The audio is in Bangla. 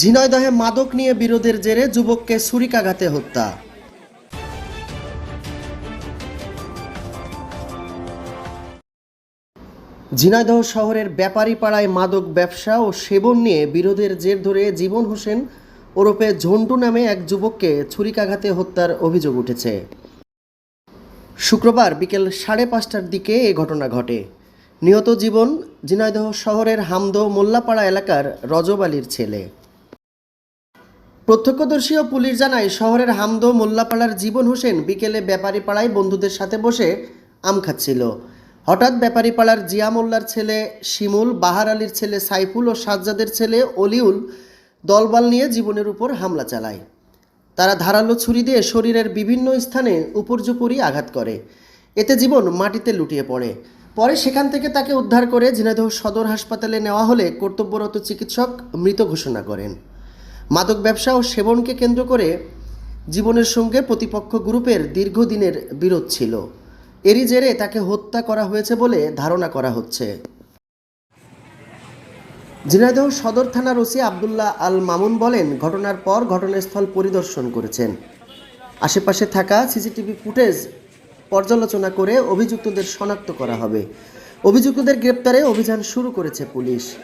ঝিনাইদহে মাদক নিয়ে বিরোধের জেরে যুবককে ছুরিকাঘাতে হত্যা। ঝিনাইদহ শহরের ব্যাপারী পাড়ায় মাদক ব্যবসা ও সেবন নিয়ে বিরোধের জের ধরে জীবন হোসেন ওরফে ঝন্টু নামে এক যুবককে ছুরিকাঘাতে হত্যার অভিযোগ উঠেছে। শুক্রবার বিকেল সাড়ে পাঁচটার দিকে এ ঘটনা ঘটে। নিহত জীবন ঝিনাইদহ শহরের হামদো মোল্লাপাড়া এলাকার রজব আলীর ছেলে। প্রত্যক্ষদর্শী ও পুলিশ জানায়, শহরের হামদো মোল্লাপাড়ার জীবন হোসেন বিকেলে ব্যাপারী পাড়ায় বন্ধুদের সাথে বসে আম খাচ্ছিল। হঠাৎ ব্যাপারী পাড়ার জিয়া মোল্লার ছেলে শিমুল, বাহার আলীর ছেলে সাইফুল ও সাজ্জাদের ছেলে অলিউল দলবল নিয়ে জীবনের উপর হামলা চালায়। তারা ধারালো ছুরি দিয়ে শরীরের বিভিন্ন স্থানে উপর্যুপরি আঘাত করে। এতে জীবন মাটিতে লুটিয়ে পড়ে। পরে সেখান থেকে তাকে উদ্ধার করে ঝিনাইদহ সদর হাসপাতালে নেওয়া হলে কর্তব্যরত চিকিৎসক মৃত ঘোষণা করেন। মাদক ব্যবসা ও সেবনকে কেন্দ্র করে জীবনের সঙ্গে প্রতিপক্ষ গ্রুপের দীর্ঘদিনের বিরোধ ছিল। এরই জেরে তাকে হত্যা করা হয়েছে বলে ধারণা করা হচ্ছে। ঝিনাইদহ সদর থানার ওসি আবদুল্লাহ আল মামুন বলেন, ঘটনার পর ঘটনাস্থল পরিদর্শন করেছেন। আশেপাশে থাকা সিসিটিভি ফুটেজ পর্যালোচনা করে অভিযুক্তদের শনাক্ত করা হবে। অভিযুক্তদের গ্রেপ্তারে অভিযান শুরু করেছে পুলিশ।